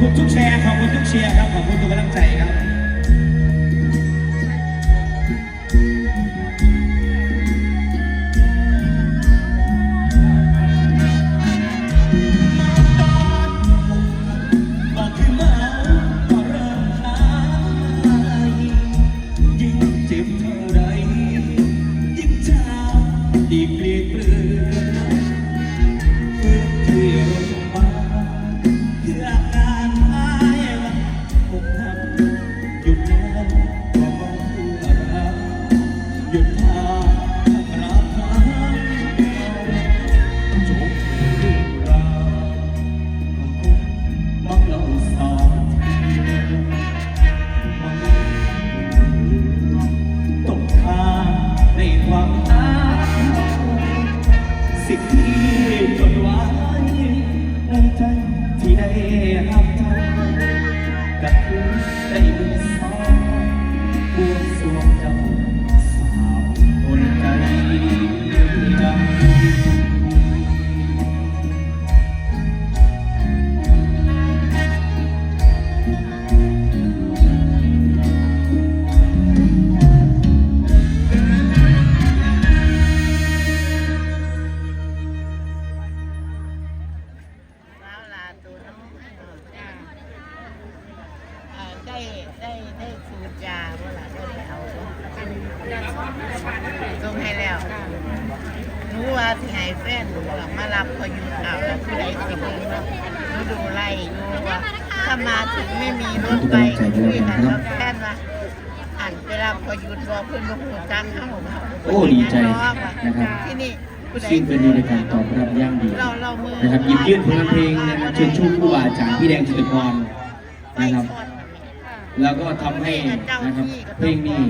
คุณทุกแชร์ ขอบคุณทุกเชียร์ครับ ขอบคุณทุกกำลังใจครับ ส่งให้แล้วรู้ว่าที่ให้แฟนหนูอะมารับพออยู่ข่าวแล้วผู้ใดสิเบิ่งเนาะหนูดูไล่อยู่ว่าถ้ามาถึงไม่มีรถไปคุยกันแล้วแฟนว่าอ่านไปรับพออยู่รอเพื่อนมาหูจักเข้าโอ้ดีใจนะครับที่นี่ผู้ใดซึ่งเป็นในการตอบรับอย่างดีเราเรามือนะครับหยิบยื่นผลงานเพลงนะครับเชิญชูครูบาอาจารย์พี่แดงจิตรพรนะครับ แล้วก็ทำให้นะครับเพลงนี้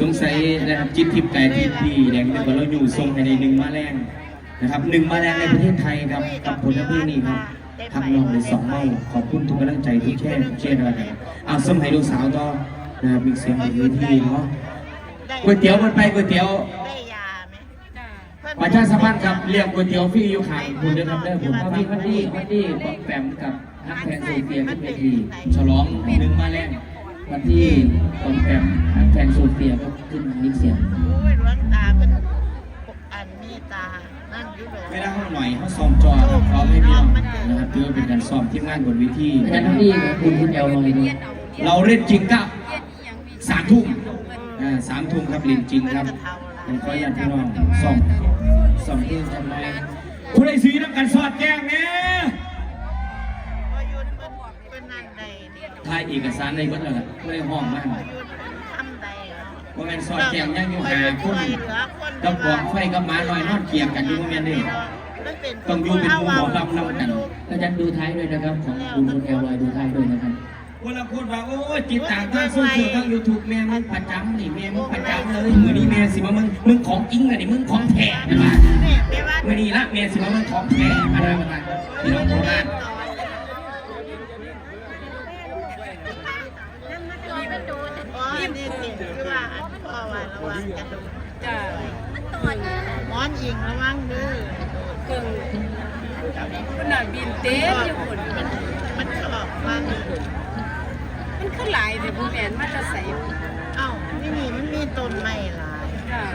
สงสัยนะครับจิตทิพย์ไก่ทิพย์พี่แดงจิตรพรเราอยู่ทรงภายในหนึ่งมาแรงนะครับหนึ่งมาแรงในประเทศไทยครับกับผลงานเพลงนี้ครับทำลองในสองเมาขอบคุณทุกกำลังใจทุกแช่ทุกแช่ด้วยนะครับอ่าสมัยลูกสาวต่อนะครับมีเสียงบนเวทีเนาะก๋วยเตี๋ยวมันไปก๋วยเตี๋ยวได้ยาไหมประชาสัมพันธ์ครับเรียกก๋วยเตี๋ยวฟรีอยู่ขางคุณด้วยครับเด้อผมวันนี้วันนี้วันนี้บอกแปมกับนักแทนโซเฟียขึ้นเวทีฉลองหนึ่งมาแรง วันที่บอกแปมนักแทนโซเฟียก็ขึ้นมิกเสียงโอ้ยหลวงตาเป็นอันมีตา นั่นอยุโรเวลาเขาหน่อยเขาซ้อมจอครับพร้อมให้พี่น้องนะครับถือว่าเป็นการซ้อมทีมงานบนเวทีอาจารย์ทั้งนี้กับคุณคุณเอลลอยนี่เราเล่นจริงครับสามทุ่มอ่าสามทุ่มครับเล่นจริงครับผมขออนุญาตพี่น้องซ้อมซ้อมเพลงทำไมผู้ใดสีน้ำกันสอดแจ้งเนี่ย ถ่ายเอกสารในวัดแล้วล่ะไม่ได้ห้องมากพออยู่ทำใดเนาะว่าแม่นซอยแกงยังอยู่หาคนช่วยเหลือคนกับกองไฟกับหมาน้อยนอนเกียงกันอยู่ว่าแม่นเด้มันเป็นต้องอยู่เป็นหมู่หมอลำนำกันอาจารย์ดูท้ายด้วยนะครับ ของคุณคุณเอลลอยดูท้ายด้วยนะครับเวลาพูดว่าโอ้ยติดตามทางโซเชียลทางยูทูบแม่มึงประจำนี่แม่มึงประจำเลยมือนี้แม่สิมามึงมึงของจริงอะนี่มึงของแท้นะว่าแม่แม่ว่ามือนี้ละแม่สิมามึงของแท้อะไรประมาณพี่น้องโคราช อ๋อนี่สิคือว่าอันพ่อ ว่าระวังจะโดนจ้าหมอนยิงระวังเด้อเครื่องมันน่ะบินเต็มอยู่พุ่นมันมันชอบมันมันคือหลายแต่ผู้แม่นมันจะใส่เอ้านี่นี่มันมีต้นไม้หลาย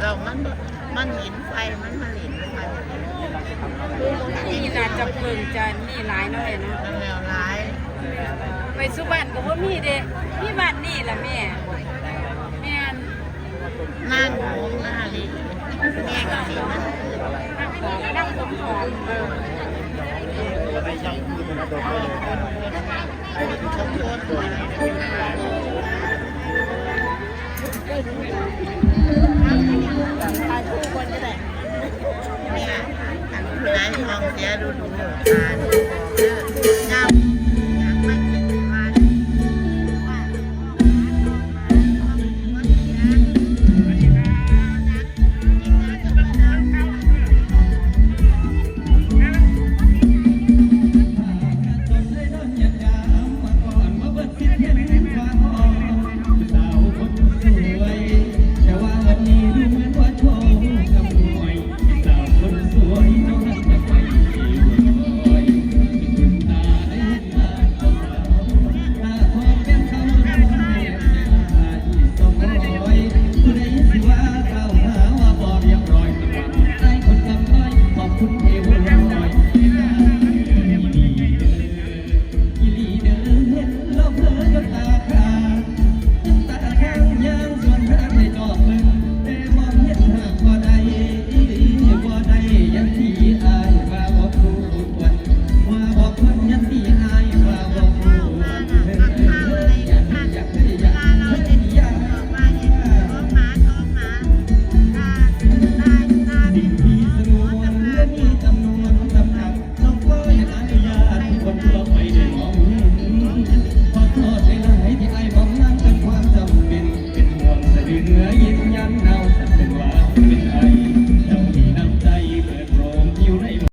เรามันมันเห็นไฟมันมาเห็นไฟนี่น่าจะเพิ่งจะนี่หลายเนาะแม่เนาะมันแล้วหลายไปสุบ้านก็บ่มีเด้มีบ้านนี่แหละแม่แม่นห น้าหนูหน้าลิแม่ก็สิมันนั่งหอมนั่งผมหอมเออทายคู่คนก็ได้เนี่ยอันผู้ใดทองเสียดูดูตา